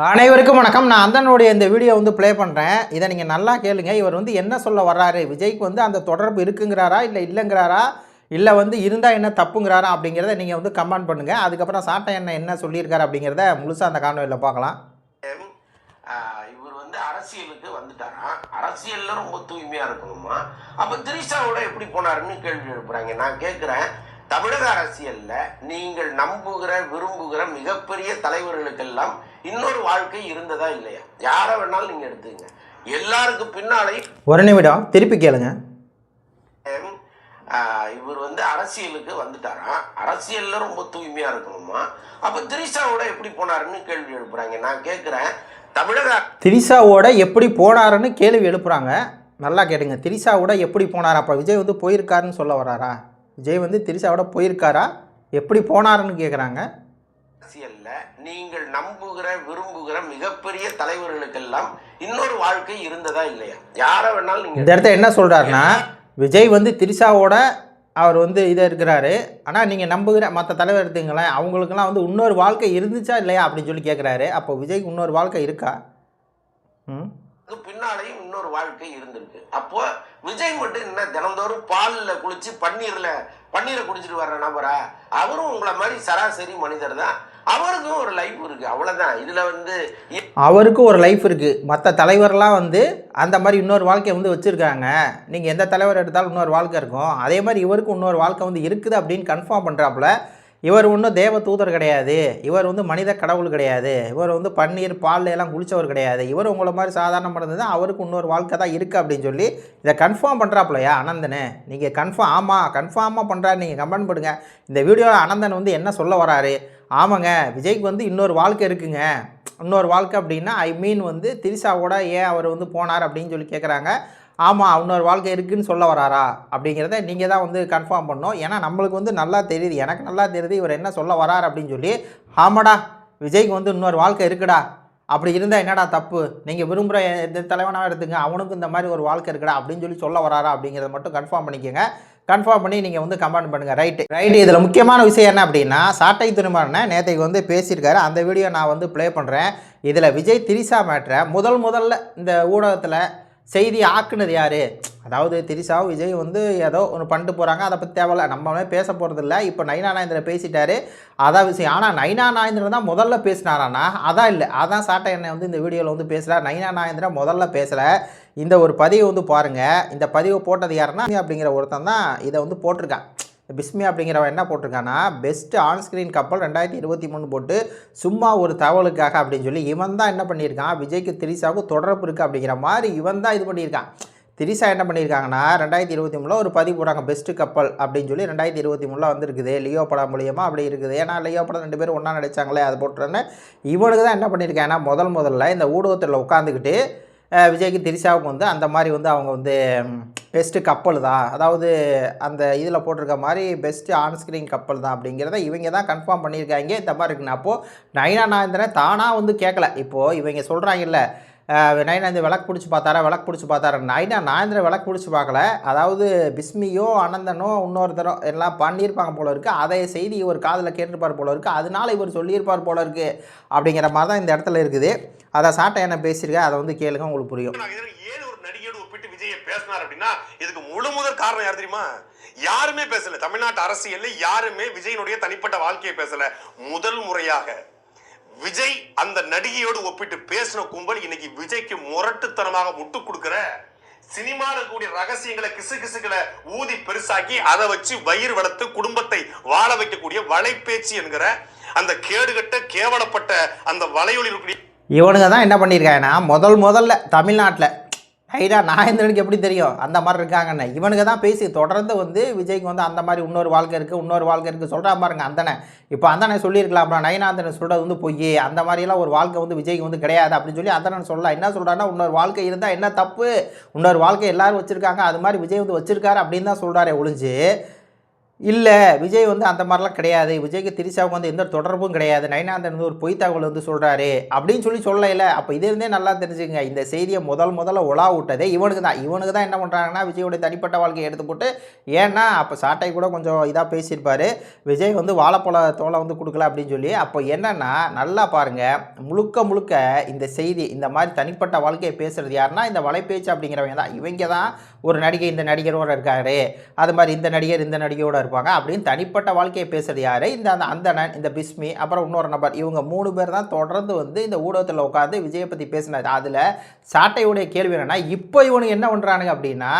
அனைவருக்கும் வணக்கம். நான் அந்தனுடைய இந்த வீடியோ வந்து ப்ளே பண்ணுறேன் இதை நீங்கள் நல்லா கேளுங்க. இவர் வந்து என்ன சொல்ல வர்றாரு? விஜய்க்கு வந்து அந்த தொடர்பு இருக்குங்கிறாரா? இல்லை இல்லைங்கிறாரா? இல்லை வந்து இருந்தால் என்ன தப்புங்கிறாரா? அப்படிங்கிறத நீங்கள் வந்து கமெண்ட் பண்ணுங்கள் அதுக்கப்புறம் சாட்டை என்ன என்ன சொல்லியிருக்காரு அப்படிங்கிறத முழுசாக அந்த காணொலியில் பார்க்கலாம். இவர் வந்து அரசியலுக்கு வந்துட்டாராம் அரசியலில் ரொம்ப தூய்மையாக இருக்கணுமா? அப்போ திரிஷாவோட எப்படி போனாருன்னு கேள்வி எழுப்புறாங்க. நான் கேட்குறேன் தமிழக அரசியலில் நீங்கள் நம்புகிற விரும்புகிற மிகப்பெரிய தலைவர்களுக்கெல்லாம் இன்னொரு வாழ்க்கை இருந்ததா இல்லையா? யாரை வேணாலும் நீங்க எடுத்துங்க எல்லாருக்கும் பின்னாலே ஒரு நிமிடம் திருப்பி கேளுங்க. இவர் வந்து அரசியலுக்கு வந்துட்டாராம் அரசியல்ல ரொம்ப தூய்மையா இருக்கணுமா? அப்ப திரிஷாவோட எப்படி போனாருன்னு கேள்வி எழுப்புறாங்க. நான் கேட்கிறேன் தமிழக திரிஷாவோட எப்படி போனாருன்னு கேள்வி எழுப்புறாங்க. நல்லா கேட்டுங்க. திரிஷாவோட எப்படி போனார்? அப்போ விஜய் வந்து போயிருக்காருன்னு சொல்ல வராரா? விஜய் வந்து திரிஷாவோட போயிருக்காரா? எப்படி போனாருன்னு கேட்குறாங்க அரசியல்ல நீங்கள் நம்புகிற விரும்புகிற மிகப்பெரிய தலைவர்களுக்கெல்லாம் இன்னொரு வாழ்க்கை இருந்ததா இல்லையா? யாரை வேணாலும் இந்த நீங்க இடத்த என்ன சொல்கிறாருன்னா விஜய் வந்து திரிஷாவோட அவர் வந்து இதை இருக்கிறாரு. ஆனால் நீங்கள் நம்புகிற மற்ற தலைவர் எடுத்தீங்களேன் அவங்களுக்கெல்லாம் வந்து இன்னொரு வாழ்க்கை இருந்துச்சா இல்லையா அப்படின்னு சொல்லி கேட்குறாரு அப்போ விஜய்க்கு இன்னொரு வாழ்க்கை இருக்கா? ம்? பின்னாலேயும் இன்னொரு வாழ்க்கை இருந்திருக்கு. அப்போ விஜய் மட்டும் என்ன தினந்தோறும் பால்ல குளிச்சு பன்னீர்ல பன்னீரை குடிச்சிட்டு வர்ற நபரா? அவரும் உங்களை மாதிரி சராசரி மனிதர் தான். அவருக்கும் ஒரு லைஃப் இருக்குது அவ்வளோதான் இதில் வந்து அவருக்கும் ஒரு லைஃப் இருக்குது மற்ற தலைவர்லாம் வந்து அந்த மாதிரி இன்னொரு வாழ்க்கையை வந்து வச்சுருக்காங்க. நீங்கள் எந்த தலைவர் எடுத்தாலும் இன்னொரு வாழ்க்கை இருக்கும். அதே மாதிரி இவருக்கும் இன்னொரு வாழ்க்கை வந்து இருக்குது அப்படின்னு கன்ஃபார்ம் பண்ணுறாப்புல இவர் ஒன்றும் தேவ தூதர் கிடையாது. இவர் வந்து மனித கடவுள் கிடையாது. இவர் வந்து பன்னீர் பால்ல எல்லாம் குளித்தவர் கிடையாது. இவர் உங்களை மாதிரி சாதாரண பண்ணது தான். அவருக்கு இன்னொரு வாழ்க்கை தான் இருக்குது அப்படின்னு சொல்லி இதை கன்ஃபார்ம் பண்ணுறாப்புலையா அனந்தனு? நீங்கள் கன்ஃபார்ம் ஆமாம் கன்ஃபார்மாக பண்ணுறாரு நீங்கள் கமெண்ட் பண்ணுங்கள் இந்த வீடியோவில் அனந்தன் வந்து என்ன சொல்ல வராரு? ஆமாங்க விஜய்க்கு வந்து இன்னொரு வாழ்க்கை இருக்குங்க. இன்னொரு வாழ்க்கை அப்படின்னா ஐ மீன் வந்து திரிஷாவோட ஏன் அவர் வந்து போனார் அப்படின்னு சொல்லி கேட்குறாங்க ஆமாம் இன்னொரு வாழ்க்கை இருக்குன்னு சொல்ல வராரா? அப்படிங்கிறத நீங்கள் தான் வந்து கன்ஃபார்ம் பண்ணோம் ஏன்னா நம்மளுக்கு வந்து நல்லா தெரியுது. எனக்கு நல்லா தெரியுது இவர் என்ன சொல்ல வரார் அப்படின்னு சொல்லி ஆமாடா விஜய்க்கு வந்து இன்னொரு வாழ்க்கை இருக்குடா. அப்படி இருந்தால் என்னடா தப்பு? நீங்கள் விரும்புகிற எந்த தலைவனாக எடுத்துங்க. அவனுக்கும் இந்த மாதிரி ஒரு வாழ்க்கை இருக்குடா அப்படின்னு சொல்லி சொல்ல வராரா அப்படிங்கிறத மட்டும் கன்ஃபார்ம் பண்ணிக்கோங்க. கன்ஃபார்ம் பண்ணி நீங்கள் வந்து கமெண்ட் பண்ணுங்கள் ரைட்டு ரைட்டு இதில் முக்கியமான விஷயம் என்ன அப்படின்னா சாட்டை துணிமாறனை நேற்றைக்கு வந்து பேசியிருக்காரு. அந்த வீடியோ நான் வந்து ப்ளே பண்ணுறேன் இதில் விஜய் திரிசா மேட்ரை முதல் முதல்ல இந்த ஊடகத்தில் செய்தி ஆக்குனது யார்? அதாவது திரிசாவும் விஜய் வந்து ஏதோ ஒன்று பண்ணிட்டு போகிறாங்க அதை பற்றி தேவையில்ல. நம்மளே பேச போகிறதில்ல இப்போ நைனா நாயந்திரன் பேசிட்டாரு. அதான் விஷயம். ஆனால் நைனா நாயந்திரன் தான் முதல்ல பேசினாரானா அதான் இல்லை. அதான் சாட்டை என்னை வந்து இந்த வீடியோவில் வந்து பேசுகிறார் நைனா நாயந்திரன் முதல்ல பேசலை. இந்த ஒரு பதிவை வந்து பாருங்கள் இந்த பதிவை போட்டது யாருன்னா அப்படிங்கிற ஒருத்தன் தான் இதை வந்து போட்டிருக்கான். பிஸ்மி அப்படிங்கிறவன் என்ன போட்டிருக்கான்னா பெஸ்ட் ஆன்ஸ்க்ரீன் கப்பல் ரெண்டாயிரத்தி இருபத்தி மூணு போட்டு சும்மா ஒரு தகவலுக்காக அப்படின்னு சொல்லி இவன் தான் என்ன பண்ணியிருக்கான்? விஜய்க்கு திரிசாவுக்கு தொடர்பு இருக்குது அப்படிங்கிற மாதிரி இவன் தான் இது பண்ணியிருக்கான். திரிசா என்ன பண்ணியிருக்காங்கன்னா ரெண்டாயிரத்தி இருபத்தி மூணில் ஒரு பதிவு போடுறாங்க பெஸ்ட்டு கப்பல் அப்படின்னு சொல்லி ரெண்டாயிரத்தி இருபத்தி மூணில் வந்திருக்குது. லியோ படம் மூலியமாக அப்படி இருக்குது. ஏன்னா லியோ படம் ரெண்டு பேரும் ஒன்றா நடித்தாங்களே அது போட்டுறேன்னு இவனுக்கு தான் என்ன பண்ணியிருக்காங்கன்னா முதல் முதல்ல இந்த ஊடகத்தில் உட்காந்துக்கிட்டு விஜய்க்கு திரிசாவுக்கு வந்து அந்த மாதிரி வந்து அவங்க வந்து பெஸ்ட்டு கப்பல் தான். அதாவது அந்த இதில் போட்டிருக்க மாதிரி பெஸ்ட்டு ஆன்ஸ்க்ரீன் கப்பல் தான் அப்படிங்கிறத இவங்க தான் கன்ஃபார்ம் பண்ணியிருக்காங்க. இந்த மாதிரி இருக்குன்னு. அப்போது நயனா நாயந்திரன் தானாக வந்து கேட்கல இப்போது இவங்க சொல்கிறாங்கல்ல நைனா இந்த விளக்கு பிடிச்சி பார்த்தாரா? விளக்கு பிடிச்சி பார்த்தாரா? நைனா இந்த விளக்கு பிடிச்சி பார்க்கல. அதாவது பிஸ்மியோ அனந்தனோ இன்னொருத்தரோ எல்லாம் பண்ணியிருப்பாங்க போல இருக்குது அதை செய்தி இவர் காதில் கேட்டிருப்பார் போல இருக்குது அதனால இவர் சொல்லியிருப்பார் போல இருக்குது அப்படிங்கிற மாதிரி தான் இந்த இடத்துல இருக்குது. அதை சாட்டை என்ன பேசியிருக்கேன் அதை வந்து கேளுங்க உங்களுக்கு புரியும். நான் ஏன் ஒரு நடிகையோடு ஒப்பிட்டு விஜயை பேசினார் அப்படின்னா இதுக்கு முழு முதல் காரணம் யார் தெரியுமா? யாருமே பேசல. தமிழ்நாட்டு அரசியல்ல யாருமே விஜயனுடைய தனிப்பட்ட வாழ்க்கையை பேசல. முதல் முறையாக. விஜய் அந்த நடிகையோடு ஒப்பிட்டு பேசின கும்பல் இன்னைக்கு விஜய்க்கு முரட்டுத்தனமாக முட்டு கொடுக்கிற சினிமால கூடிய ரகசியங்களை கிசு கிசுகளை ஊதி பெருசாக்கி அதை வச்சு வயிறு வளர்த்து குடும்பத்தை வாழ வைக்கக்கூடிய வலைப்பேச்சு என்கிற அந்த கேடுகட்ட கேவலப்பட்ட அந்த வலையொலி இருக்கக்கூடிய இவனுங்க தான் என்ன பண்ணியிருக்காங்கன்னா முதல் முதல்ல தமிழ்நாட்டில் ஹைடா நாயந்திரனுக்கு எப்படி தெரியும்? அந்த மாதிரி இருக்காங்கன்னு. இவனுங்க தான் பேசி தொடர்ந்து வந்து விஜய்க்கு வந்து அந்த மாதிரி இன்னொரு வாழ்க்கை இருக்குது இன்னொரு வாழ்க்கை இருக்குது சொல்கிறா பாருங்க அந்தனை இப்போ அந்தனை சொல்லியிருக்கலாம் நயனாந்தனை சொல்கிறது வந்து பொய் அந்த மாதிரிலாம் ஒரு வாழ்க்கை வந்து விஜய்க்கு வந்து கிடையாது அப்படின்னு சொல்லி அந்தனை சொல்லலாம். என்ன சொல்கிறான்னா இன்னொரு வாழ்க்கை இருந்தால் என்ன தப்பு? இன்னொரு வாழ்க்கை எல்லாரும் வச்சுருக்காங்க அது மாதிரி விஜய் வந்து வச்சுருக்காரு அப்படின்னு தான் சொல்கிறாரே ஒழிஞ்சு இல்லை விஜய் வந்து அந்த மாதிரிலாம் கிடையாது. விஜய்க்கு திரிசாவுக்கு வந்து எந்த தொடர்பும் கிடையாது. நயனாந்தன் வந்து ஒரு பொய் தகவல் வந்து சொல்கிறாரு அப்படின்னு சொல்லி சொல்லல அப்போ இது இருந்தே நல்லா தெரிஞ்சுக்கங்க. இந்த செய்தியை முதல் முதல்ல உலா விட்டதே இவனுக்கு தான். இவனுக்கு தான் என்ன பண்ணுறாங்கன்னா விஜயோட தனிப்பட்ட வாழ்க்கையை எடுத்து போட்டு ஏன்னா அப்போ சாட்டை கூட கொஞ்சம் இதாக பேசியிருப்பார். விஜய் வந்து வாழைப்பழ தோலை வந்து கொடுக்கல அப்படின்னு சொல்லி. அப்போ என்னென்னா நல்லா பாருங்கள் முழுக்க முழுக்க இந்த செய்தி இந்த மாதிரி தனிப்பட்ட வாழ்க்கையை பேசுகிறது யாருன்னா இந்த வலைபேச்சு அப்படிங்கிறவங்க தான். இவங்க தான் ஒரு நடிகை இந்த நடிகரோடு இருக்காரு. அது மாதிரி இந்த நடிகர் இந்த நடிகையோட இருப்பாங்க. அப்படின்னு தனிப்பட்ட வாழ்க்கையை பேசுறது யாரு? இந்த அந்த அந்தணன் இந்த பிஸ்மி அப்புறம் இன்னொரு நபர். இவங்க மூணு பேர் தான் தொடர்ந்து வந்து இந்த ஊடகத்தில் உட்காந்து விஜயை பற்றி பேசினது அதில் சாட்டையுடைய கேள்வி என்னன்னா இப்போ இவனுக்கு என்ன பண்ணுறானுங்க அப்படின்னா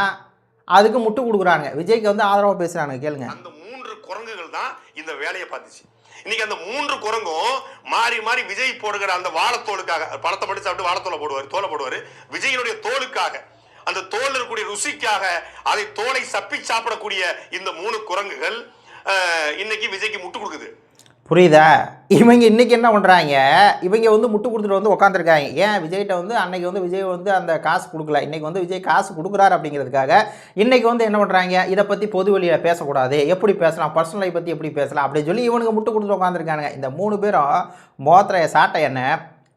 அதுக்கு முட்டு கொடுக்குறாங்க விஜய்க்கு வந்து ஆதரவாக பேசுகிறானுங்க கேளுங்க. அந்த மூன்று குரங்குகள் தான் இந்த வேலையை பார்த்துச்சு. இன்னைக்கு அந்த மூன்று குரங்கும் மாறி மாறி விஜய் போடுகிற அந்த வாழைத்தோலுக்காக பழத்தை மட்டும் சாப்பிட்டு வாழத்தோலை போடுவார் தோலை போடுவார். விஜயினுடைய தோலுக்காக அந்த தோல் இருக்கக்கூடிய ருசிக்காக அதை தோலை சப்பி சாப்பிடக்கூடிய இந்த மூணு குரங்குகள் இன்னைக்கு விஜய்க்கு முட்டு கொடுக்குது. புரியுதா? இவங்க இன்னைக்கு என்ன பண்ணுறாங்க இவங்க வந்து முட்டு கொடுத்துட்டு வந்து உட்காந்துருக்காங்க ஏன் விஜய்கிட்ட வந்து அன்னைக்கு வந்து விஜய் வந்து அந்த காசு கொடுக்கல? இன்னைக்கு வந்து விஜய் காசு கொடுக்குறாரு அப்படிங்கிறதுக்காக இன்னைக்கு வந்து என்ன பண்ணுறாங்க இதை பற்றி பொது வழியில் பேசக்கூடாது. எப்படி பேசலாம்? பர்சனலை பற்றி எப்படி பேசலாம்? அப்படின்னு சொல்லி இவனுக்கு முட்டு கொடுத்துட்டு உட்காந்துருக்கானுங்க இந்த மூணு பேரும் மோத்திரைய சாட்டை என்ன?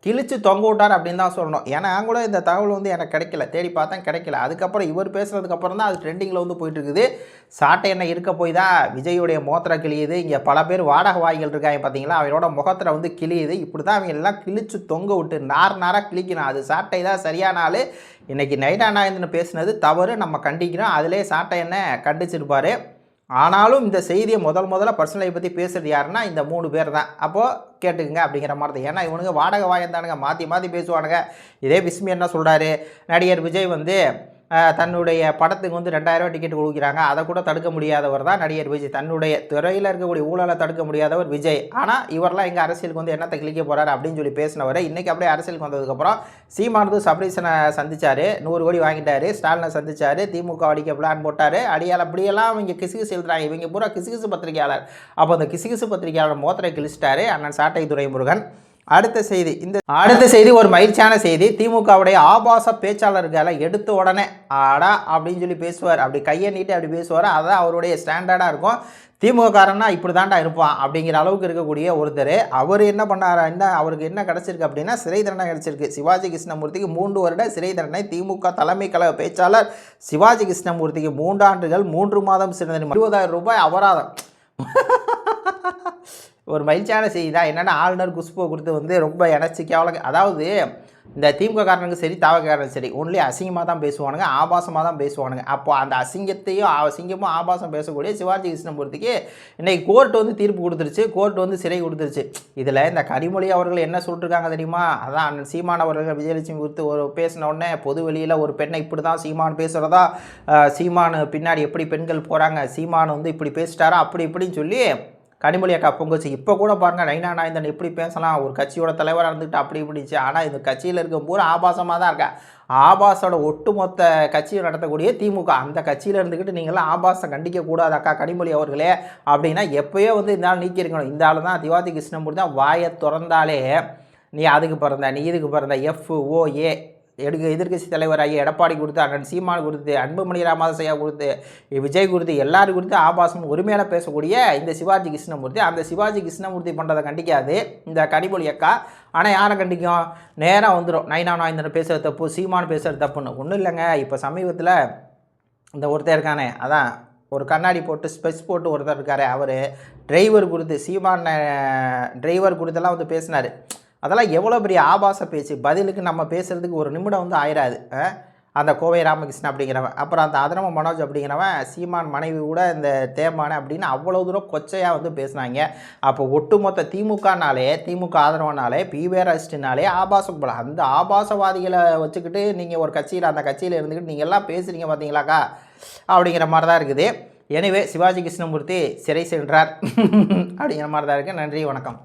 கிழிச்சு தொங்க விட்டார் அப்படின்னு தான் சொல்லணும். ஏன்னா கூட இந்த தகவல் வந்து எனக்கு கிடைக்கல. தேடி பார்த்தேன் கிடைக்கல. அதுக்கப்புறம் இவர் பேசுனதுக்கு அப்புறம் தான் அது ட்ரெண்டிங்கில் வந்து போயிட்டு இருக்குது சாட்டை என்ன இருக்க போய் தான் விஜயுடைய மோத்திர கிழியுது. இங்கே பல பேர் வாடகை வாய்கள் இருக்காங்க பார்த்தீங்களா அவரோட முகத்தில் வந்து கிழியுது. இப்படி தான் அவங்க எல்லாம் கிழிச்சு தொங்க விட்டு நார் நாராக கிழிக்கணும். அது சாட்டை தான் சரியான ஆள். இன்றைக்கி நைட்டா நாயந்தன் பேசுனது தவறு. நம்ம கண்டிக்கிறோம். அதிலே சாட்டை என்ன கண்டிச்சிருப்பார். ஆனாலும் இந்த செய்தியை முதல் முதல்ல பர்சனலை பற்றி பேசுகிறது யாருன்னா இந்த மூணு பேர் தான் அப்போது கேட்டுக்குங்க அப்படிங்கிற மாதிரி தான். ஏன்னா இவனுங்க வாடகை வாங்கியிருந்தானுங்க மாற்றி மாற்றி பேசுவானுங்க. இதே விஸ்மி என்ன சொல்கிறாரு நடிகர் விஜய் வந்து தன்னுடைய படத்துக்கு வந்து ரெண்டாயிரரூவா டிக்கெட் கொடுக்குறாங்க. அதை கூட தடுக்க முடியாதவர் தான் நடிகர் விஜய். தன்னுடைய துறையில் இருக்கக்கூடிய ஊழலை தடுக்க முடியாதவர் விஜய். ஆனால் இவரெல்லாம் எங்கள் அரசியலுக்கு வந்து என்னத்தை கிளிக்க போகிறார் அப்படின்னு சொல்லி பேசினவர். இன்றைக்கி அப்படியே அரசியலுக்கு வந்ததுக்கப்புறம் சீமானது சபரீசனை சந்திச்சார். நூறு கோடி வாங்கிட்டார். ஸ்டாலினை சந்திச்சார். திமுக அடிக்க பிளான் போட்டார். அடியால் அப்படியெல்லாம் இவங்க கிசுகிசு எழுதுறாங்க. இவங்க பூரா கிசுகிசு பத்திரிகையாளர். அப்போ அந்த கிசுகிசு பத்திரிகையாளர் மோத்திரை கிழிச்சிட்டாரு அண்ணன் சாட்டை துரைமுருகன். அடுத்த செய்தி. இந்த அடுத்த செய்தி ஒரு மகிழ்ச்சியான செய்தி. திமுகவுடைய ஆபாச பேச்சாளர்களை எடுத்த உடனே ஆடா அப்படின்னு சொல்லி பேசுவார். அப்படி கையை நீட்டி அப்படி பேசுவார். அதான் அவருடைய ஸ்டாண்டர்டாக இருக்கும். திமுககாரன்னா இப்படி தாண்டா இருப்பான் அப்படிங்கிற அளவுக்கு இருக்கக்கூடிய ஒருத்தர். அவர் என்ன பண்ணார்? என்ன அவருக்கு என்ன கிடச்சிருக்கு அப்படின்னா சிறை தண்டனை கிடச்சிருக்கு. சிவாஜி கிருஷ்ணமூர்த்திக்கு மூன்று வருட சிறை தண்டனை. திமுக தலைமை கழக பேச்சாளர் சிவாஜி கிருஷ்ணமூர்த்திக்கு மூன்றாண்டுகள் மூன்று மாதம் சிறந்த இருபதாயிரம் ரூபாய் அபராதம். ஒரு மகிழ்ச்சியான செய்தி தான். என்னென்னா ஆளுநர் குஷ்பு கொடுத்து வந்து ரொம்ப இணைச்சி கேவலம் அதாவது இந்த திமுக காரனுக்கு சரி தாவக்காரனுக்கு சரி ஒன்லி அசிங்கமாக தான் பேசுவானுங்க ஆபாசமாக தான் பேசுவானுங்க. அப்போ அந்த அசிங்கத்தையும் அசிங்கமும் ஆபாசம் பேசக்கூடிய சிவாஜி கிருஷ்ணமூர்த்திக்கு இன்றைக்கி கோர்ட் வந்து தீர்ப்பு கொடுத்துருச்சு கோர்ட் வந்து சிறை கொடுத்துருச்சு. இதில் இந்த கனிமொழி அவர்கள் என்ன சொல்லிட்டுருக்காங்க தெரியுமா? அதான் சீமான் அவர்கள் விஜயலட்சுமி குறித்து ஒரு பேசின உடனே பொது வெளியில் ஒரு பெண்ணை இப்படி தான் சீமான் பேசுகிறதா சீமான் பின்னாடி எப்படி பெண்கள் போகிறாங்க சீமான் வந்து இப்படி பேசிட்டாரா அப்படி இப்படின்னு சொல்லி கனிமொழி அக்கா பொங்குச்சு இப்போ கூட பாருங்கள் நைனா நாயந்தன் எப்படி பேசலாம். ஒரு கட்சியோட தலைவராக இருந்துட்டு அப்படி இப்படிச்சு ஆனால் இந்த கட்சியில் இருக்க பூரா ஆபாசமாக தான் இருக்கா. ஆபாசோட ஒட்டுமொத்த கட்சியை நடத்தக்கூடிய திமுக. அந்த கட்சியில் இருந்துக்கிட்டு நீங்களாம் ஆபாசம் கண்டிக்க கூடாது அக்கா கனிமொழி அவர்களே. அப்படின்னா எப்போயோ வந்து இந்த ஆள் நீக்கியிருக்கணும் இந்த ஆள் தான் திவாதி கிருஷ்ணமூர்த்தி தான் வாயை திறந்தாலே நீ அதுக்கு பிறந்த நீ இதுக்கு பிறந்த எஃப் ஓ ஏ எடுக்க எதிர்க்கட்சி தலைவர் ஐயா எடப்பாடி கொடுத்து அண்ணன் சீமான் கொடுத்து அன்புமணி ராமதாசையா கொடுத்து விஜய் கொடுத்து எல்லாரும் கொடுத்து ஆபாசம் உரிமையான பேசக்கூடிய இந்த சிவாஜி கிருஷ்ணமூர்த்தி. அந்த சிவாஜி கிருஷ்ணமூர்த்தி பண்ணுறதை கண்டிக்காது. இந்த கனிமொழி அக்கா ஆனால் யாரை கண்டிக்கும்? நேராக வந்துடும் நைனா நாயந்தன் பேசுகிற தப்பு சீமான் பேசுகிற தப்புன்னு. ஒன்றும் இல்லைங்க. இப்போ சமீபத்தில் இந்த ஒருத்தர் இருக்கானே அதான் ஒரு கண்ணாடி போட்டு ஸ்பெஸ் போட்டு ஒருத்தர் இருக்கார். அவர் டிரைவர் கொடுத்து சீமான் டிரைவர் கொடுத்தெல்லாம் வந்து பேசினார். அதெல்லாம் எவ்வளோ பெரிய ஆபாச பேச்சு? பதிலுக்கு நம்ம பேசுகிறதுக்கு ஒரு நிமிடம் வந்து ஆயிராது. அந்த கோவை ராமகிருஷ்ணன் அப்படிங்கிறவன் அப்புறம் அந்த அதனம மனோஜ் அப்படிங்கிறவன் சீமான் மனைவி கூட இந்த தேமானே அப்படின்னு அவ்வளோ தூரம் கொச்சையாக வந்து பேசுனாங்க. அப்போ ஒட்டுமொத்த திமுகனாலே திமுக ஆதரவுனாலே பிவேர் அஸ்டினாலே ஆபாசம் போல. அந்த ஆபாசவாதிகளை வச்சுக்கிட்டு நீங்கள் ஒரு கட்சியில் அந்த கட்சியில் இருந்துக்கிட்டு நீங்கள் எல்லாம் பேசுகிறீங்க பார்த்தீங்களாக்கா அப்படிங்கிற மாதிரி தான் இருக்குது. எனவே சிவாஜி கிருஷ்ணமூர்த்தி சிறை சென்றார். அப்படிங்கிற மாதிரி தான் இருக்குது நன்றி வணக்கம்.